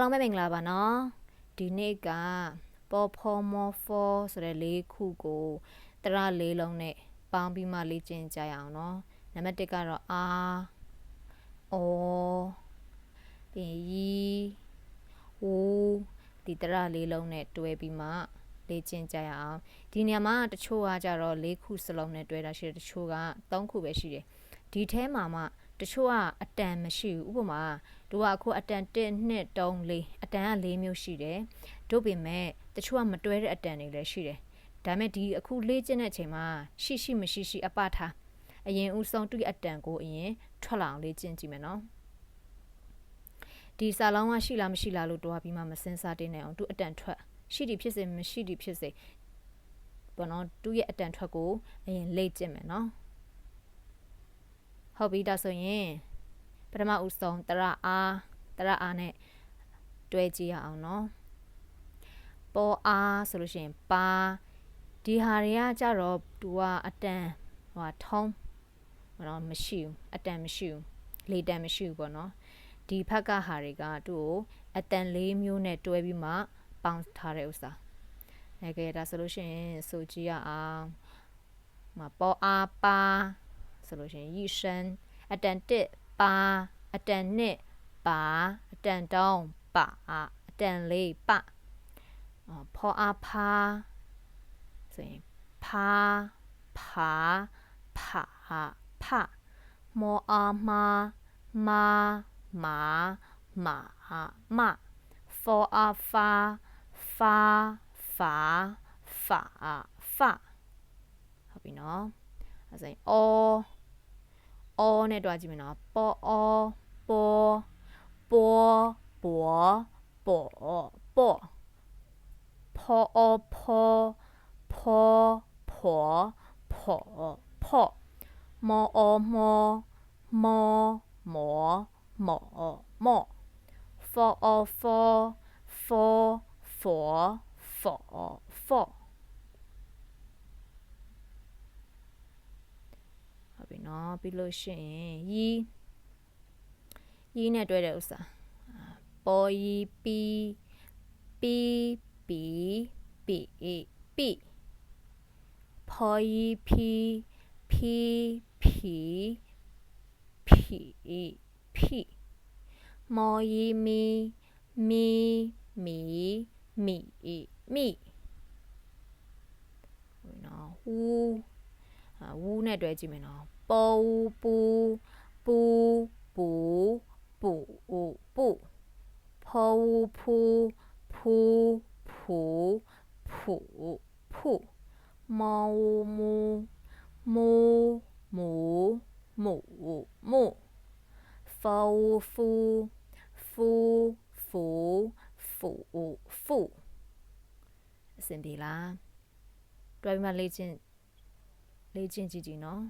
ပဲမင်္ဂလာပါနော်ဒီနေ့ကပေါ်ဖော်မော်ဖော်ဆိုတဲ့လေးခုကိုတရလေးလုံးနဲ့ပေါင်းပြီးမှလေ့ကျင့်ကြရအောင်နော်နံပါတ်1ကတော့အာအောပြင်ရီဝူဒီတရလေးလုံးနဲ့တွဲပြီးမှလေ့ကျင့်ကြရအောင်ဒီနေရာမှာတချို့ကကြတော့၄ခုစလုံးနဲ့တွဲတာရှိတယ်တချို့က၃ခုပဲရှိတယ်ဒီထဲမှာမှ တချို့ကအတန်မရှိဘူးဥပမာတို့ကအခုအတန်1 2 3 4အတန်က4မျိုးရှိတယ်တို့ပေမဲ့တချို့ကမတွဲတဲ့အတန်တွေလည်းရှိတယ်ဒါမဲ့ဒီအခုလေ့ကျင့်တဲ့အချိန်မှာရှိရှိမရှိရှိအပထားအရင်ဦးဆုံးသူ့ရဲ့အတန်ကိုအရင်ထွက်လာအောင်လေ့ကျင့်ကြည့်မယ်နော်ဒီစာလုံးကရှိလားမရှိလားလို့တွားပြီးမှမစင်စားတင်နေအောင်သူ့အတန်ထွက်ရှိသည်ဖြစ်စေမရှိသည်ဖြစ်စေဘောနော်သူ့ရဲ့အတန်ထွက်ကိုအရင်လေ့ကျင့်မယ်နော် ဟုတ်ပြီဒါဆိုရင်ပထမဦးဆုံးတရအားတရအားနဲ့တွဲကြည့်ရအောင်နော်ပေါ်အားဆိုလို့ရှိရင်ပါဒီဟာတွေကကြတော့သူကအတန်ဟိုထုံးဘာလို့မရှိဘူးအတန်မရှိဘူးလေတန်မရှိဘူးပေါ့နော်ဒီဘက်ကဟာတွေကသူ့ကိုအတန်လေးမျိုးနဲ့တွဲပြီးမှပေါင်းထားတဲ့ဥစ္စာအဲကဲဒါဆိုလို့ရှိရင်ဆိုကြည့်ရအောင်မပေါ်အားပါ ဆိုလို့ရှိရင်一生အတန်တစ်ပါအတန်နှစ်ပါအတန်တောင်းပါအတန်လေးပဖောအားဖာဆိုရင်ဖာဖာဖာဖမောအားမာမာမာမာမဖောအားဖာဖာဖာဖာဖာဟုတ်ပြီနော်အဲဆိုရင်အော o 那多少字呢？b o b b b b b b p o p p p p p m o m m m m m f o f f f f f ဖောဖောဟုတ်ပြီနော်ပြီးလို့ရှိရင်ရီရီနဲ့တွဲတဲ့ဥစ္စာပေါ်ရီပီပီပီပီပီဖောရီဖီဖီဖီဖီဖီမောရီမီမီမီမီမီနော်ဟူ ဝူနဲ့တွဲကြည့်မယ်နော်ပေါ်ဝူပူပူပူပူပူဖောဝူဖူဖူဖူဖူဖူမောဝူမူမူမူမူမူဖောဝူဖူဖူဖူဖူဖူအဆင်ပြေလားတွဲပြီးမှလေ့ကျင့် လေ့ကျင့်ကြည့်ကြည့်နော်